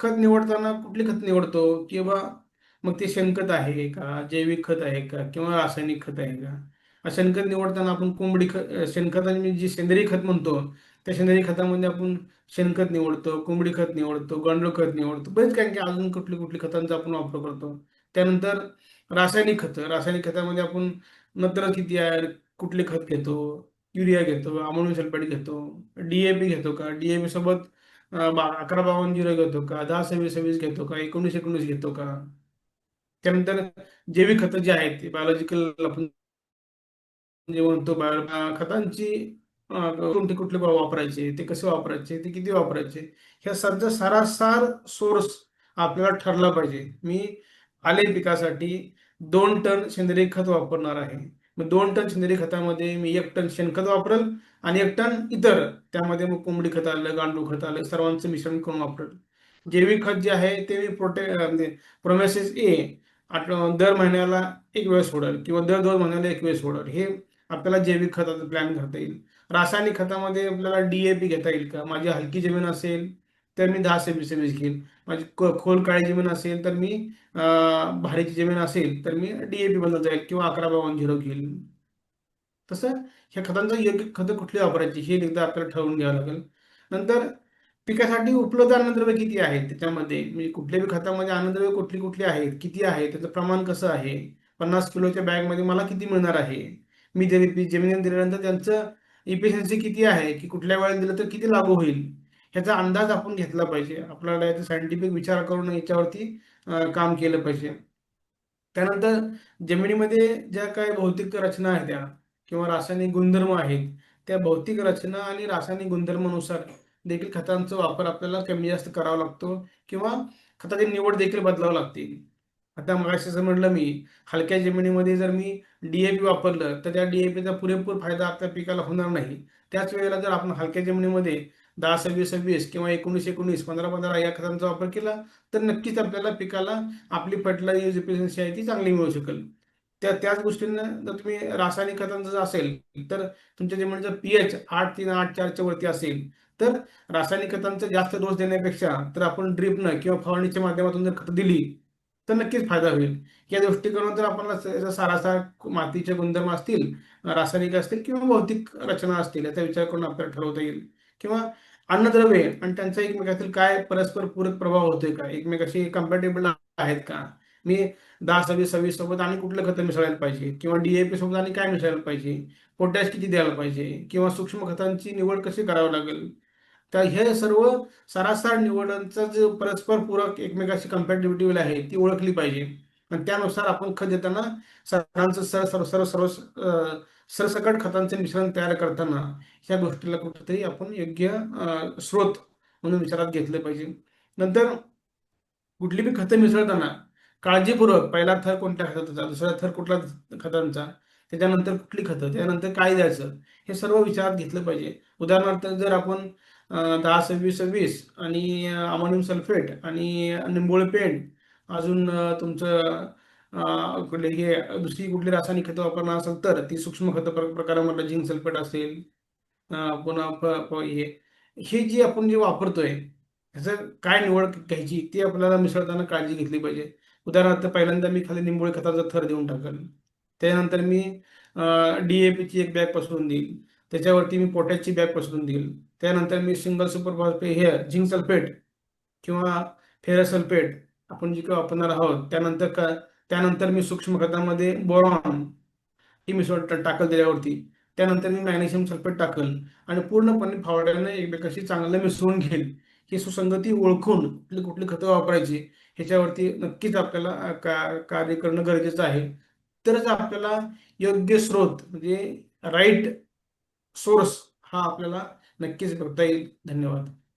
खत निवडताना कुठले खत निवडतो? किंवा मग ते शेणखत आहे का? जैविक खत आहे का? किंवा रासायनिक खत आहे का? शेणखत निवडताना आपण कोंबडी खत शेणखत आणि जे सेंद्रिय खत म्हणतो त्या सेंद्रिय खतामध्ये आपण शेणखत निवडतो कोंबडी खत निवडतो गांडूळ खत निवडतो बरेच काही की अजून कुठली कुठली खतांचा आपण वापर करतो. त्यानंतर रासायनिक खत रासायनिक खतामध्ये आपण नत्र किती आहे कुठले खत घेतो युरिया घेतो अमोनियम सल्फेट घेतो डीएपी घेतो का? डीएपी सोबत अकरा बावन्न झिरो घेतो का? दहा सव्वीस सव्वीस घेतो का? एकोणीस एकोणीस घेतो का? त्यानंतर जैविक खतं जे आहेत ते बायोलॉजिकल आपण जे म्हणतो खतांची कोणते कुठले वापरायचे ते कसे वापरायचे ते किती वापरायचे ह्या सध्या सरासार सोर्स आपल्याला ठरला पाहिजे. मी आले पिकासाठी दोन टन सेंद्रिय खत वापरणार आहे. मग दोन टन सेंद्रिय खतामध्ये मी एक टन शेणखत वापरल आणि एक टन इतर. त्यामध्ये मग कोंबडी खत आलं गांडूळ खत आलं सर्वांचं मिश्रण करून वापरल. जैविक खत जे आहे ते मी प्रोटे म्हणजे प्रोमेसिस ए दर महिन्याला एक वेळ सोडल किंवा दर दोन महिन्याला एक वेळ सोडल. हे आपल्याला जैविक खताचं प्लॅन करता येईल. रासायनिक खतामध्ये आपल्याला डीएपी घेता येईल का? माझी हलकी जमीन असेल तर मी दहा सेमी सव्वीस घेईल. माझी खोल काळी जमीन असेल तर मी भाडेची जमीन असेल तर मी डीएपी बदल जाईल किंवा अकरा बावन झिरो घेईल. तसं ह्या खतांचं योग्य खतं कुठली वापरायची हे एकदा आपल्याला ठरवून घ्यावं लागेल. नंतर पिकासाठी उपलब्ध अन्नद्रव्य किती आहेत त्याच्यामध्ये? म्हणजे कुठल्या बी खतामध्ये अन्नद्रव्य कुठली कुठली आहेत? किती आहे? त्याचं प्रमाण कसं आहे? पन्नास किलोच्या बॅगमध्ये मला किती मिळणार आहे? मी जरी जमिनीत दिल्यानंतर त्यांचं इफिशियन्सी किती आहे? की कुठल्या वेळेला दिलं तर किती लागू होईल? ह्याचा अंदाज आपण घेतला पाहिजे. आपल्याला याचा सायंटिफिक विचार करून याच्यावरती काम केलं पाहिजे. त्यानंतर जमिनीमध्ये ज्या काही भौतिक रचना आहेत त्या किंवा रासायनिक गुणधर्म आहेत त्या भौतिक रचना आणि रासायनिक गुणधर्मानुसार देखील खतांचा वापर आपल्याला कमी जास्त करावा लागतो किंवा खताची निवड देखील बदलावं लागते. आता मग असं म्हटलं मी हलक्या जमिनीमध्ये जर मी डीएपी वापरलं तर त्या डीएपीचा पुरेपूर फायदा आपल्या पिकाला होणार नाही. त्याच वेळेला जर आपण हलक्या जमिनीमध्ये दहा सव्वीस सव्वीस किंवा एकोणीस एकोणीस पंधरा पंधरा या खतांचा वापर केला तर नक्कीच आपल्याला पिकाला आपली फर्टिलायझर इफिशियन्सी आहे ती चांगली मिळू शकेल. त्या त्याच गोष्टींना जर तुम्ही रासायनिक खतांचं जर असेल तर तुमच्या जमिनीचं पीएच आठ तीन आठ चारच्या वरती असेल तर रासायनिक खतांचा जास्त डोस देण्यापेक्षा तर आपण ड्रिपनं किंवा फवारणीच्या माध्यमातून जर खतं दिली तर नक्कीच फायदा होईल. या दृष्टीकोनातून जर आपल्याला सारासार मातीचे गुणधर्म असतील रासायनिक असतील किंवा भौतिक रचना असतील याचा विचार करून आपल्याला ठरवता येईल. किंवा अन्नद्रव्ये आणि त्यांचा एकमेकातील काय परस्पर पूरक प्रभाव होतोय का? एकमेकाशी कम्पॅटेबल आहेत का? मी दहा सव्वीस सव्वीस सोबत आणि कुठलं खतं मिसळायला पाहिजे? किंवा डीएपी सोबत आणि काय मिसळायला पाहिजे? पोटॅश किती द्यायला पाहिजे? किंवा सूक्ष्म खतांची निवड कशी करावी लागेल? तर हे सर्व सरासर निवडांचा जे परस्पर पूरक एकमेकाशी कम्पॅटेबिलिटी आहे ती ओळखली पाहिजे. आणि त्यानुसार आपण खत देताना सरांचं सर सर्व सर्व सर्व सरसकट खतांचे मिश्रण तयार करताना ह्या गोष्टीला कुठेतरी आपण योग्य स्रोत म्हणून विचारात घेतले पाहिजे. नंतर कुठली बी खतं मिसळताना काळजीपूर्वक पहिला थर कोणत्या खताचा दुसरा थर कुठला खतांचा त्याच्यानंतर कुठली खतं त्यानंतर काय द्यायचं हे सर्व विचारात घेतलं पाहिजे. उदाहरणार्थ जर आपण दहा सव्वीस सव्वीस आणि अमोनियम सल्फेट आणि निंबोळ पेंट अजून तुमचं कुठले हे दुसरी कुठली रासायनिक खतं वापरणार असेल तर ती सूक्ष्म खत प्रकारामधलं झिंक सल्फेट असेल पुन्हा हे हे जे आपण जे वापरतोय ह्याचं काय निवड घ्यायची ती आपल्याला मिसळताना काळजी घेतली पाहिजे. उदाहरणार्थ पहिल्यांदा मी खाली निंबोळी खताचा थर देऊन टाकेल. त्यानंतर मी डीएपीची एक बॅग पसरून देईल. त्याच्यावरती मी पोटॅशची बॅग पसरून देईल. त्यानंतर मी सिंगल सुपर हे झिंक सल्फेट किंवा फेरस सल्फेट आपण जे काही वापरणार आहोत त्यानंतर का त्यानंतर मी सूक्ष्म खतामध्ये बोरॉन ही मिसळ टाकल दिल्यावरती त्यानंतर मी मॅग्नेशियम सल्फेट टाकल. आणि पूर्णपणे फावड्याने एकमेकाशी चांगलं मिसळून घेईल. ही सुसंगती ओळखून कुठली कुठली खतं वापरायची ह्याच्यावरती नक्कीच आपल्याला का कार्य करणं गरजेचं आहे. तरच आपल्याला योग्य स्रोत म्हणजे राईट सोर्स हा आपल्याला नक्कीच बघता येईल. धन्यवाद.